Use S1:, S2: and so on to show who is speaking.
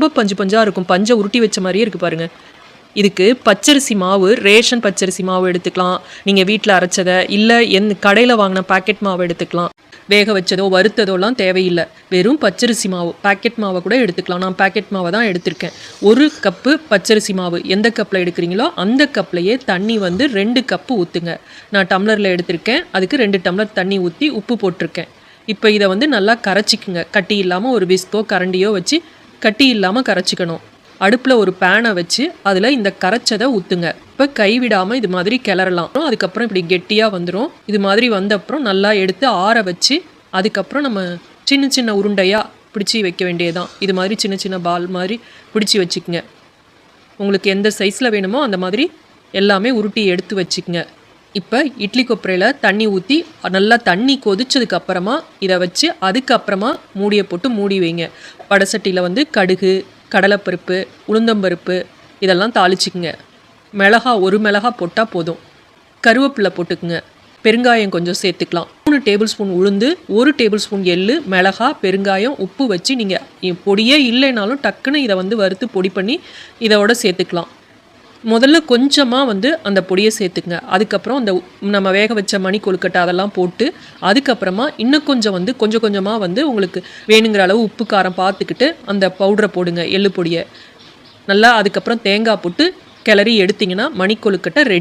S1: ரொம்ப பஞ்சு பஞ்சாக இருக்கும். பஞ்சை உருட்டி வச்ச மாதிரியே இருக்குது பாருங்கள் இதுக்கு பச்சரிசி மாவு ரேஷன் பச்சரிசி மாவு எடுத்துக்கலாம். நீங்கள் வீட்டில் அரைச்சதை இல்லை எந்த கடையில் வாங்கின பாக்கெட் மாவு எடுத்துக்கலாம். வேக வச்சதோ வறுத்ததோலாம் தேவையில்லை. வெறும் பச்சரிசி மாவு. பாக்கெட் மாவை கூட எடுத்துக்கலாம். நான் பாக்கெட் மாவை தான் எடுத்திருக்கேன். ஒரு கப்பு பச்சரிசி மாவு. எந்த கப்பில் எடுக்கிறீங்களோ அந்த கப்லையே தண்ணி வந்து ரெண்டு கப்பு ஊற்றுங்க நான் டம்ளரில் எடுத்திருக்கேன். அதுக்கு ரெண்டு டம்ளர் தண்ணி ஊற்றி உப்பு போட்டிருக்கேன். இப்போ இதை வந்து நல்லா கரைச்சிக்குங்க. கட்டி இல்லாமல் ஒரு விஸ்கோ கரண்டியோ வச்சு கட்டி இல்லாமல் கரைச்சிக்கணும். அடுப்பில் ஒரு பேனை வச்சு அதில் இந்த கரைச்சதை ஊற்றுங்க இப்போ கைவிடாமல் இது மாதிரி கிளறலாம். அதுக்கப்புறம் இப்படி கெட்டியாக வந்துடும் இது மாதிரி வந்தப்புறம் நல்லா எடுத்து ஆற வச்சு அதுக்கப்புறம் நம்ம சின்ன சின்ன உருண்டையாக பிடிச்சி வைக்க வேண்டியதுதான். இது மாதிரி சின்ன சின்ன பால் மாதிரி பிடிச்சி வச்சுக்கோங்க. உங்களுக்கு எந்த சைஸில் வேணுமோ அந்த மாதிரி எல்லாமே உருட்டி எடுத்து வச்சுக்கோங்க. இப்போ இட்லி கொப்பரையில் தண்ணி ஊற்றி நல்லா தண்ணி கொதிச்சதுக்கு அப்புறமா இதை வச்சு அதுக்கப்புறமா மூடியை போட்டு மூடி வைங்க. வடசட்டியில் வந்து கடுகு கடலைப்பருப்பு உளுந்தம்பருப்பு இதெல்லாம் தாளிச்சிக்குங்க. மிளகா ஒரு மிளகா போட்டால் போதும். கருவேப்பிலை போட்டுக்குங்க. பெருங்காயம் கொஞ்சம் சேர்த்துக்கலாம். மூணு டேபிள் ஸ்பூன் உளுந்து ஒரு டேபிள் ஸ்பூன் எள்ளு மிளகா பெருங்காயம் உப்பு வச்சு நீங்கள் பொடியே இல்லைனாலும் டக்குன்னு இதை வந்து வறுத்து பொடி பண்ணி இதோட சேர்த்துக்கலாம். முதல்ல கொஞ்சமாக வந்து அந்த பொடியை சேர்த்துக்குங்க. அதுக்கப்புறம் அந்த நம்ம வேக வச்ச மணி கொழுக்கட்டை அதெல்லாம் போட்டு அதுக்கப்புறமா இன்னும் கொஞ்சம் வந்து கொஞ்சம் கொஞ்சமாக வந்து உங்களுக்கு வேணுங்கிற அளவு உப்பு காரம் பார்த்துக்கிட்டு அந்த பவுடரை போடுங்க எள்ளு பொடியை. நல்லா அதுக்கப்புறம் தேங்காய் போட்டு கிளறி எடுத்திங்கன்னா மணி கொழுக்கட்டை ரெடி